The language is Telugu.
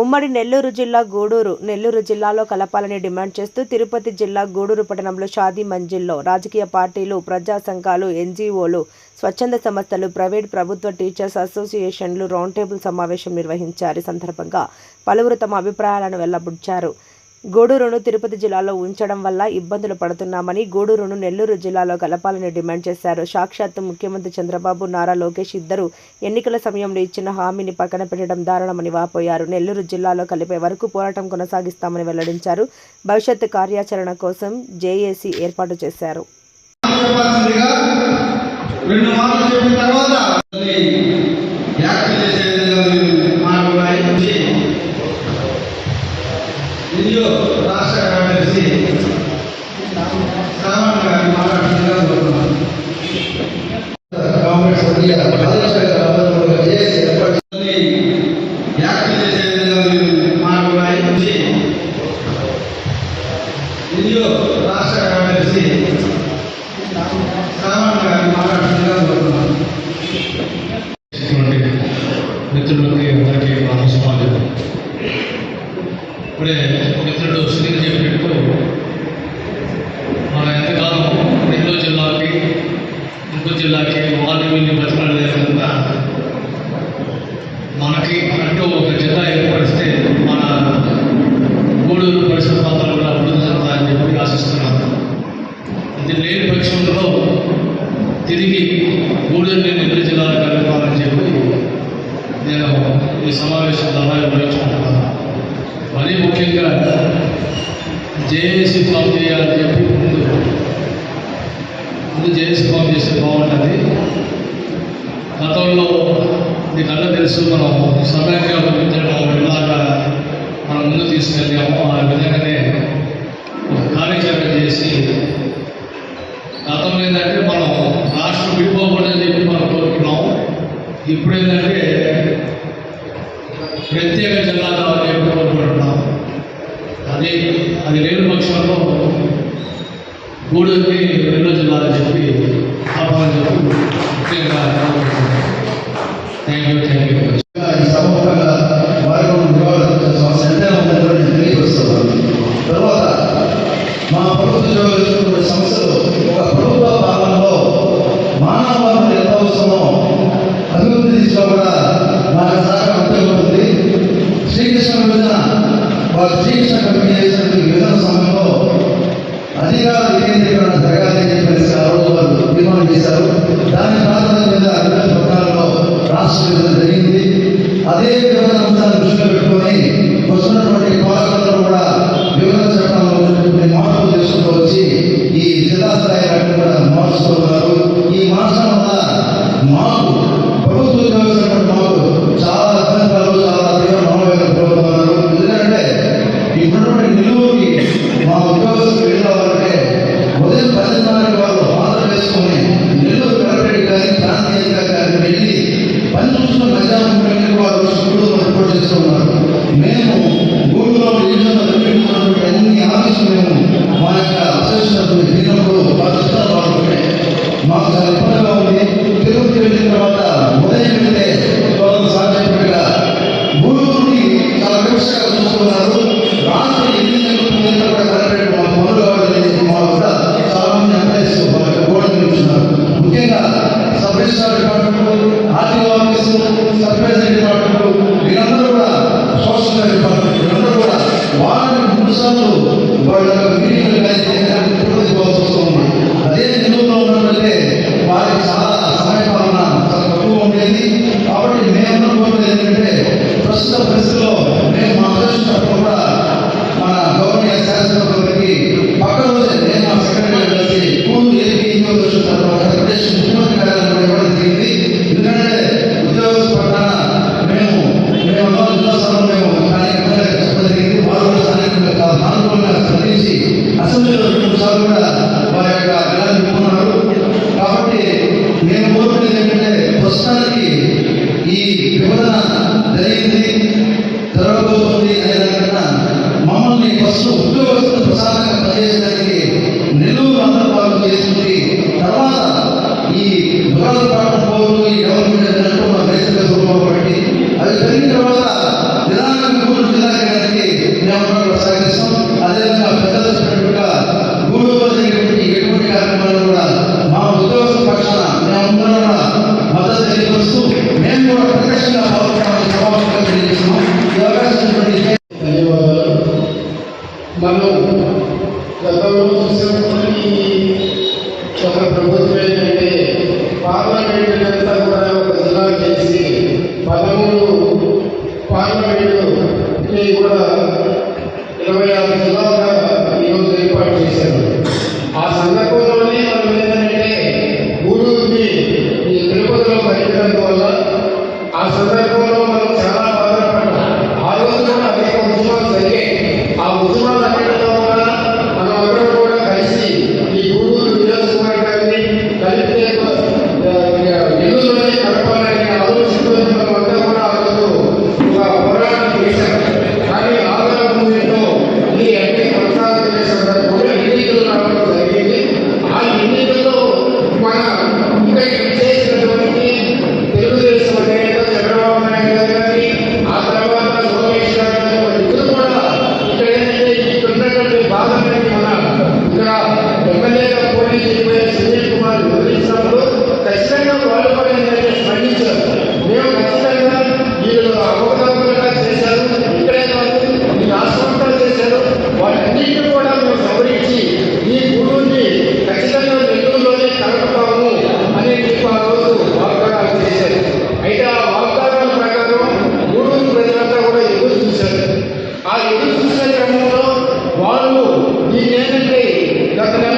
ఉమ్మడి నెల్లూరు జిల్లా గూడూరు నెల్లూరు జిల్లాలో కలపాలని డిమాండ్ చేస్తూ తిరుపతి జిల్లా గూడూరు పట్టణంలో షాదీ మంజిల్లో రాజకీయ పార్టీలు ప్రజా సంఘాలు ఎన్జీఓలు స్వచ్ఛంద సంస్థలు ప్రైవేట్ ప్రభుత్వ టీచర్స్ అసోసియేషన్లు రౌండ్ టేబుల్ సమావేశం నిర్వహించారు. సందర్భంగా పలువురు తమ అభిప్రాయాలను వెల్లబుచ్చారు. గూడూరును తిరుపతి జిల్లాలో ఉంచడం వల్ల ఇబ్బందులు పడుతున్నామని గూడూరును నెల్లూరు జిల్లాలో కలపాలని డిమాండ్ చేశారు. సాక్షాత్తు ముఖ్యమంత్రి చంద్రబాబు నారా లోకేష్ ఇద్దరు ఎన్నికల సమయంలో ఇచ్చిన హామీని పక్కన పెట్టడం దారుణమని వాపోయారు. నెల్లూరు జిల్లాలో కలిపే వరకు పోరాటం కొనసాగిస్తామని వెల్లడించారు. భవిష్యత్తు కార్యాచరణ కోసం జేఏసీ ఏర్పాటు చేశారు. పూర్తిగా జేఏసీ ఫామ్ చేయాలని చెప్పి ముందు ముందు జేఏసీ ఫామ్ చేస్తే బాగుంటుంది. గతంలో నీకన్నా తెలుసు మనం సమయంగా పంపించడం ఇలాగా మనం ముందు తీసుకెళ్ళాము. ఆ విధంగానే ఒక కార్యక్రమం చేసి గతంలో ఏంటంటే మనం రాష్ట్రం విడిపోకూడదని చెప్పి మనం కోరుకున్నాం. ఇప్పుడు ఏంటంటే ప్రత్యేక జిల్లాగా చెప్పి కోరుకుంటున్నాం. అదే అది లేని పక్షంలో గూడూరుకి రెండో జిల్లా అని చెప్పి ఆపాలని చెప్పి థ్యాంక్ యూ థ్యాంక్ యూ. తర్వాత మా సంస్థలు మానవ ఎంత అవసరమో అభివృద్ధి తీసుకోకుండా Batiza a cabeça palabra సందర్భంలో ఆ సందర్భంలో no tenemos